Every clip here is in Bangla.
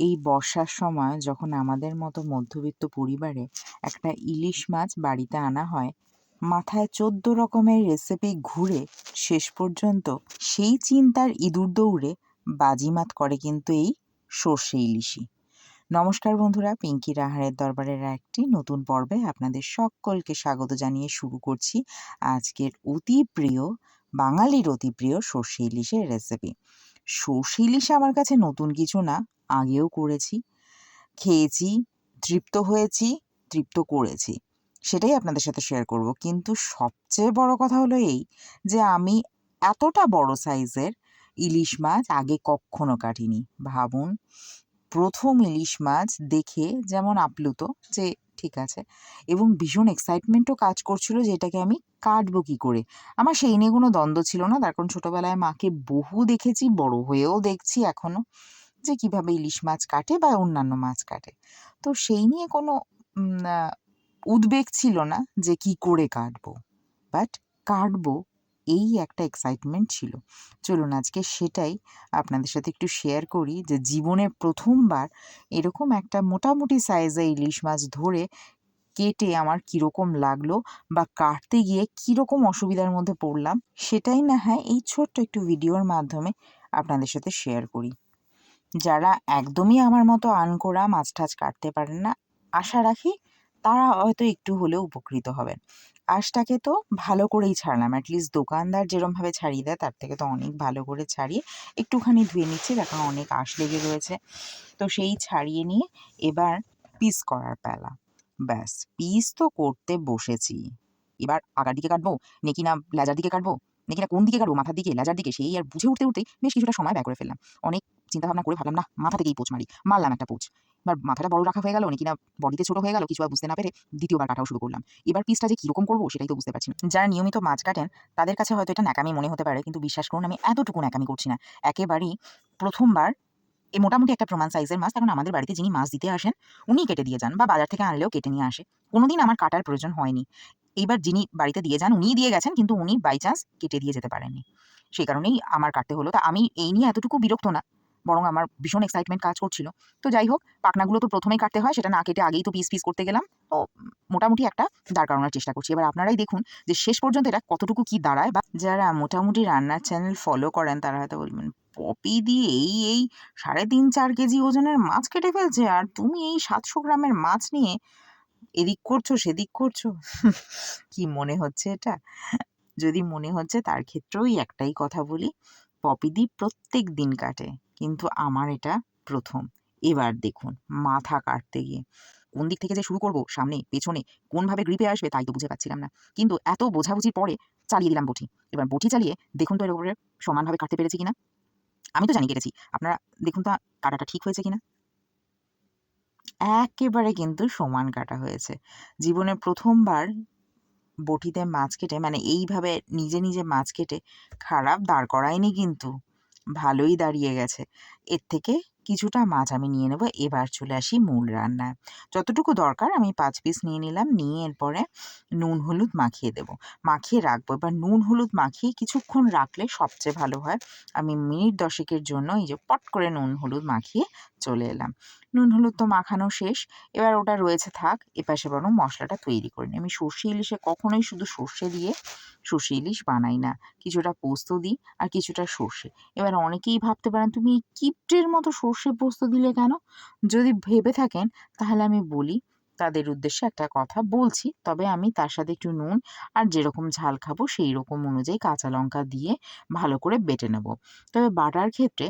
এই বর্ষার সময় যখন আমাদের মতো মধ্যবিত্ত পরিবারে একটা ইলিশ মাছ বাড়িতে আনা হয়, মাথায় চোদ্দ রকমের রেসিপি ঘুরে শেষ পর্যন্ত সেই চিন্তার ইঁদুর দৌড়ে বাজিমাত করে কিন্তু এই সর্ষে ইলিশি নমস্কার বন্ধুরা, পিঙ্কি রাহারের দরবারের একটি নতুন পর্বে আপনাদের সকলকে স্বাগত জানিয়ে শুরু করছি আজকের অতি প্রিয়, বাঙালির অতি প্রিয় সর্ষে ইলিশের রেসিপি সর্ষে ইলিশ আমার কাছে নতুন কিছু না আগেও করেছি, খেয়েছি, তৃপ্ত হয়েছি, তৃপ্ত করেছি। সেটাই আপনাদের সাথে শেয়ার করব। কিন্তু সবচেয়ে বড় কথা হলো এই যে আমি এতটা বড় সাইজের ইলিশ মাছ আগে কখনো কাটিনি। ভাবুন, প্রথম ইলিশ মাছ দেখে যেমন আপ্লুত যে ঠিক আছে, এবং ভীষণ এক্সাইটমেন্টও কাজ করছিল যে এটাকে আমি কাটবো কী করে? আমার সেই নিয়ে কোনো দ্বন্দ্ব ছিল না। তার কারণ ছোটোবেলায় মাকে বহু দেখেছি, বড় হয়েও দেখছি এখনও যে কীভাবে ইলিশ মাছ কাটে বা অন্যান্য মাছ কাটে। তো সেই নিয়ে কোনো উদ্বেগ ছিল না যে কি করে কাটবো। বাট কাটবো, এই একটা এক্সাইটমেন্ট ছিল। চলুন আজকে সেটাই আপনাদের সাথে একটু শেয়ার করি যে জীবনে প্রথমবার এরকম একটা মোটামুটি সাইজে ইলিশ মাছ ধরে কেটে আমার কীরকম লাগল বা কাটতে গিয়ে কীরকম অসুবিধার মধ্যে পড়লাম, সেটাই না হয় এই ছোট্ট একটু ভিডিওর মাধ্যমে আপনাদের সাথে শেয়ার করি। যারা একদমই আমার মতো আনকোড়া মাছ টাছ কাটতে পারেন না, আশা রাখি তারা হয়তো একটু হলেও উপকৃত হবেন। আঁশটাকে তো ভালো করেই ছাড়লাম অ্যাটলিস্ট দোকানদার যেরমভাবে ছাড়িয়ে দেয় তার থেকে তো অনেক ভালো করে ছাড়িয়ে একটুখানি ধুয়ে নিচ্ছে, দেখো অনেক আঁশ লেগে রয়েছে। তো সেই ছাড়িয়ে নিয়ে এবার পিস করার পালা। ব্যাস পিস তো করতে বসেছি। এবার আগার দিকে কাটবো, নাকি না লেজার দিকে কাটবো? না কোন দিকে কারও মাথার দিকে, লাজার দিকে, সেই আর বুঝে উঠতে উঠতে বেশ কিছুটা সময় ব্যয় করে ফেললাম। অনেক চিন্তা ভাবনা করে ভাবলাম না মাথা থেকেই পোচ মারি, মারলাম একটা পোচ। এবার মাথাটা বড় রাখা হয়ে গেল, নাকি না বডিতে ছোট হয়ে গেল, কিছু আর বুঝতে না পেরে দ্বিতীয়বার কাটাও শুরু করলাম। এবার পিসটা যে কীরকম করব, সেটাই তো বুঝতে পারছি যারা নিয়মিত মাছ কাটেন, তাদের কাছে হয়তো এটা ন্যাকামি মনে হতে পারে, কিন্তু বিশ্বাস করুন, আমি এতটুকু ন্যাকামি করছি না। একেবারেই প্রথমবার এই মোটামুটি একটা প্রমাণ সাইজের মাছ। কারণ আমাদের বাড়িতে যিনি মাছ দিতে আসেন উনি কেটে দিয়ে যান বা বাজার থেকে আনলেও কেটে নিয়ে আসে। কোনোদিন আমার কাটার প্রয়োজন হয়নি। এইবার যিনি বাড়িতে দিয়ে যান, উনিই দিয়ে গেছেন, কিন্তু উনি বাই চান্স কেটে দিয়ে যেতে পারেননি। সেই কারণেই আমার কাটতে হলো। তা আমি এই নিয়ে এতটুকু বিরক্ত না, বরং আমার ভীষণ এক্সাইটমেন্ট কাজ করছিল। তো যাই হোক, পাখনাগুলো তো প্রথমেই কাটতে হয়, সেটা না কেটে আগেই তো পিস পিস করতে গেলাম। তো মোটামুটি একটা দাঁড় করানোর চেষ্টা করছি। এবার আপনারাই দেখুন যে শেষ পর্যন্ত এটা কতটুকু কি দাঁড়ায় বা যারা মোটামুটি রান্নার চ্যানেল ফলো করেন, তারা হয়তো বলবেন পপি দিয়ে এই এই, সাড়ে তিন, চার কেজি ওজনের মাছ কেটে ফেলছে আর তুমি এই সাতশো গ্রামের মাছ নিয়ে এদিক করছ, সেদিক করছ। কি মনে হচ্ছে এটা? যদি মনে হচ্ছে তার ক্ষেত্রেও একটাই কথা বলি পপিদি প্রত্যেক দিন কাটে, কিন্তু আমার এটা প্রথম। এবার দেখুন, মাথা কাটতে গিয়ে। কোন দিক থেকে যে শুরু করব, সামনে, পেছনে, কোনভাবে গ্রিপে আসবে তাই তো বুঝে পাচ্ছিলাম না। কিন্তু এত বোঝাবুঝির পরে চালিয়ে দিলাম বটি। এবার বটি চালিয়ে দেখুন তো এর উপরে সমানভাবে কাটতে পেরেছি কিনা। আমি তো জানি কেটেছি আপনারা দেখুন তো, কাটাটা ঠিক হয়েছে কিনা? একেবারে কিন্তু সমান কাটা হয়েছে। জীবনের প্রথমবার বটিতে মাছ কেটে মানে এইভাবে নিজে নিজে মাছ কেটে খারাপ দাঁড় করায়নি কিন্তু, ভালোই দাঁড়িয়ে গেছে। এর থেকে কিছুটা মাছ আমি নিয়ে নেব। এবার চলে আসি মূল রান্নায়। যতটুকু দরকার আমি পাঁচ পিস নিয়ে নিলাম। নিয়ে এরপরে নুন, হলুদ মাখিয়ে দেব। মাখিয়ে রাখব। এবার নুন, হলুদ মাখিয়ে কিছুক্ষণ রাখলে সবচেয়ে ভালো হয়। আমি মিনিট দশেকের জন্য এই যে পট করে নুন, হলুদ মাখিয়ে চলে এলাম। নুন, হলুদ তো মাখানো শেষ। এবার ওটা রয়েছে থাক, এপাশে বরং মশলাটা তৈরি করে নিই আমি সর্ষে ইলিশে কখনোই শুধু সর্ষে দিয়ে সর্ষে ইলিশ বানাই না। কিছুটা পোস্ত দিই আর কিছুটা সর্ষে। এবার অনেকেই ভাবতে পারেন, তুমি কিপ্টের মতো সর্ষে পোস্ত দিলে কেন? যদি ভেবে থাকেন, তাহলে আমি বলি, তাদের উদ্দেশ্যে একটা কথা বলছি। তবে আমি তার সাথে একটু নুন আর যেরকম ঝাল খাব সেই রকম অনুযায়ী কাঁচা লঙ্কা দিয়ে ভালো করে বেটে নেব। তবে বাটার ক্ষেত্রে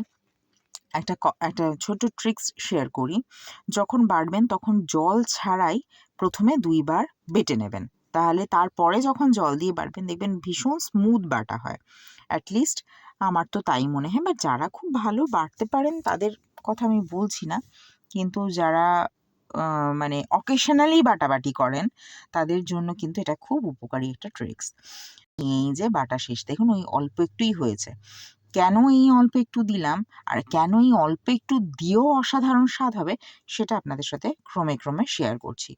একটা একটা ছোট ট্রিক্স শেয়ার করি। যখন বাড়বেন তখন জল ছাড়াই প্রথমে দুইবার বেটে নেবেন। তাহলে তারপরে যখন জল দিয়ে বাটবেন দেখবেন ভীষণ স্মুথ বাটা হয়। অ্যাটলিস্ট আমার তো তাই মনে হয়। বা যারা খুব ভালো বাটতে পারেন, তাদের কথা আমি বলছি না। কিন্তু যারা মানে অকেশনালি বাটাবাটি করেন, তাদের জন্য কিন্তু এটা খুব উপকারী একটা ট্রিক্স এই যে বাটা শেষ, দেখুন ওই অল্প একটুই হয়েছে। কেন এই অল্প একটু দিলাম? আর কেন এই অল্প একটু দিয়েও অসাধারণ স্বাদ হবে সেটা আপনাদের সাথে ক্রমে ক্রমে শেয়ার করছি।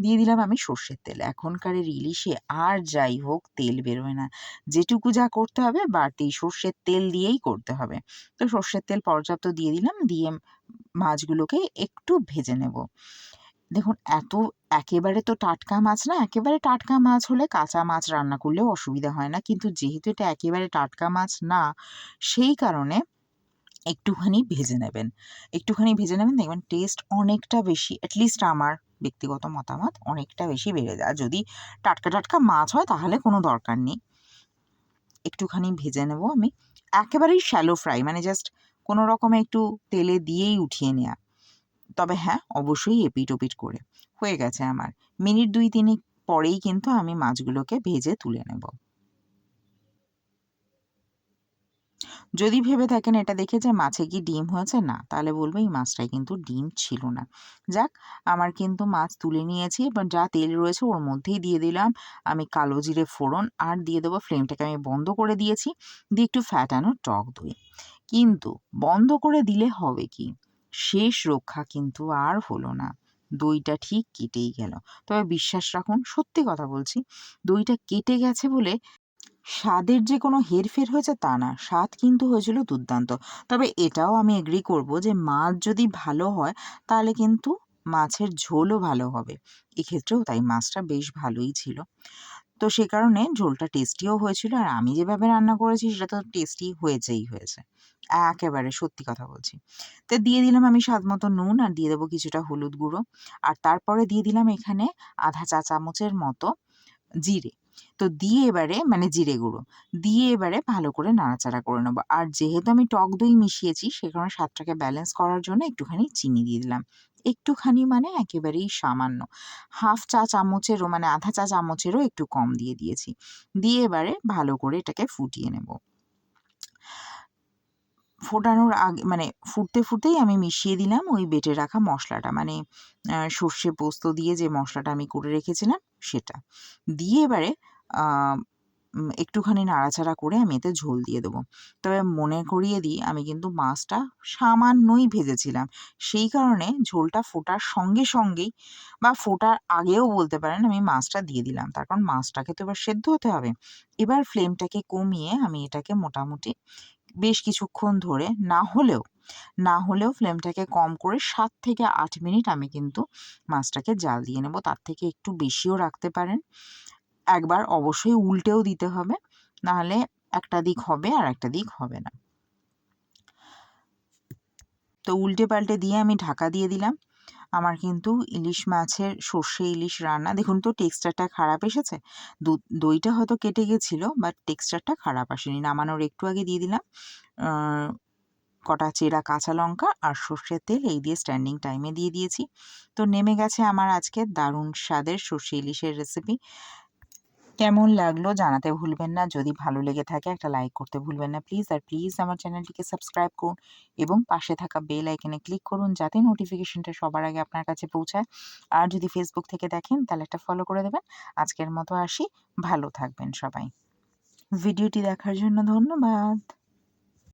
দিয়ে দিলাম আমি সর্ষের তেল। এখনকার ইলিশে আর যাই হোক, তেল বেরোয় না। যেটুকু যা করতে হবে বাড়তি সর্ষের তেল দিয়েই করতে হবে। তো সর্ষের তেল পর্যাপ্ত দিয়ে দিলাম, দিয়ে মাছগুলোকে একটু ভেজে নেব। দেখুন, এত একেবারে তো টাটকা মাছ না, একেবারে টাটকা মাছ হলে কাঁচা মাছ রান্না করলেও অসুবিধা হয় না। কিন্তু যেহেতু এটা একেবারে টাটকা মাছ না, সেই কারণে একটুখানি ভেজে নেবেন। একটুখানি ভেজে নেবেন, দেখবেন টেস্ট অনেকটা বেশি অ্যাটলিস্ট আমার ব্যক্তিগত মতামত, অনেকটা বেশি বেড়ে যায়। যদি টাটকা টাটকা মাছ হয়, তাহলে কোনো দরকার নেই। একটুখানি ভেজে নেব আমি। একেবারেই শ্যালো ফ্রাই মানে জাস্ট কোনো রকমে একটু তেলে দিয়েই উঠিয়ে নেওয়া তবে হ্যাঁ অবশ্যই এপিট ওপিট করে। হয়ে গেছে আমার। মিনিট দুই তিনেক পরেই কিন্তু আমি মাছগুলোকে ভেজে তুলে নেব। যদি ভেবে থাকেন এটা দেখে যে মাছে কি ডিম হয়েছে, না, তাহলে বলব এই মাছটায় কিন্তু ডিম ছিল না। যাক, আমার কিন্তু মাছ তুলে নিয়েছি, এবার যা তেল রয়েছে ওর মধ্যেই দিয়ে দিলাম। আমি কালো জিরে ফোড়ন আর দিয়ে দেবো ফ্লেমটাকে আমি বন্ধ করে দিয়েছি। দিয়ে একটু ফ্যাটানো টক দই। কিন্তু বন্ধ করে দিলে হবে কি? শেষ রক্ষা কিন্তু আর হলো না। দইটা ঠিক কেটেই গেল। তবে বিশ্বাস রাখুন, সত্যি কথা বলছি, দইটা কেটে গেছে বলে স্বাদের যে কোনো হেরফের হয়েছে তা না, স্বাদ কিন্তু হয়েছিল দুর্দান্ত। তবে এটাও আমি এগ্রি করব যে মাছ যদি ভালো হয়, তাহলে কিন্তু মাছের ঝোলও ভালো হবে। এক্ষেত্রেও তাই মাছটা বেশ ভালোই ছিল। তো সে কারণে ঝোলটা টেস্টিও হয়েছিল আর আমি যেভাবে রান্না করেছি সেটা তো টেস্টি হয়েছেই হয়েছে। একেবারে সত্যি কথা বলছি। তো দিয়ে দিলাম আমি স্বাদ মতো নুন আর দিয়ে দেবো কিছুটা হলুদ গুঁড়ো। আর তারপরে দিয়ে দিলাম এখানে আধা চা চামচের মতো জিরে। তো দিয়ে এবারে মানে জিরে গুঁড়ো, দিয়ে এবারে ভালো করে নাড়াচাড়া করে নেব। আর যেহেতু আমি টক দই মিশিয়েছি, সে কারণে স্বাদটাকে ব্যালেন্স করার জন্য একটুখানি চিনি দিয়ে দিলাম। একটুখানি মানে একেবারেই সামান্য। হাফ চা চামচেরও মানে আধা চা চামচেরও একটু কম দিয়ে দিয়েছি। দিয়ে এবারে ভালো করে এটাকে ফুটিয়ে নেব। ফোটানোর আগে মানে ফুটতে ফুটতেই আমি মিশিয়ে দিলাম ওই বেটে রাখা মশলাটা। মানে সর্ষে পোস্ত দিয়ে যে মশলাটা আমি করে রেখেছিলাম সেটা। দিয়ে এবারে একটুখানি নাড়াচাড়া করে আমি এতে ঝোল দিয়ে দেবো। তবে মনে করিয়ে দিই, আমি কিন্তু মাছটা সামান্যই ভেজেছিলাম। সেই কারণে ঝোলটা ফোটার সঙ্গে সঙ্গেই বা ফোটার আগেও বলতে পারেন আমি মাছটা দিয়ে দিলাম। তার কারণ মাছটাকে তো এবার সেদ্ধ হতে হবে। এবার ফ্লেমটাকে কমিয়ে আমি এটাকে মোটামুটি বেশ কিছুক্ষণ ধরে না হলেও না হলেও ফ্লেমটাকে কম করে সাত থেকে আট মিনিট আমি কিন্তু মাছটাকে জাল দিয়ে নেব। তার থেকে একটু বেশিও রাখতে পারেন। একবার অবশ্যই উল্টেও দিতে হবে। নাহলে একটা দিক হবে আর একটা দিক হবে না। তো উল্টে পাল্টে দিয়ে আমি ঢাকা দিয়ে দিলাম। আমার কিন্তু ইলিশ মাছের সর্ষে ইলিশ রান্না, দেখুন তো টেক্সচারটা খারাপ এসেছে। দইটা হয়তো কেটে গেছিল, বাট টেক্সচারটা খারাপ আসেনি। নামানোর একটু আগে দিয়ে দিলাম। কটা চেরা কাঁচা লঙ্কা আর সর্ষের তেল এই দিয়ে স্ট্যান্ডিং টাইমে দিয়ে দিয়েছি। তো নেমে গেছে আমার আজকে দারুণ স্বাদের সর্ষে ইলিশের রেসিপি কেমন লাগল জানাতে ভুলবেন না। যদি ভালো লেগে থাকে একটা লাইক করতে ভুলবেন না। প্লিজ আর প্লিজ আমার চ্যানেলটিকে সাবস্ক্রাইব করুন এবং পাশে থাকা বেল আইকনে ক্লিক করুন যাতে নোটিফিকেশনটা সবার আগে আপনার কাছে পৌঁছায়। আর যদি ফেসবুক থেকে দেখেন তাহলে একটা ফলো করে দেবেন। আজকের মতো আসি। ভালো থাকবেন সবাই। ভিডিওটি দেখার জন্য ধন্যবাদ।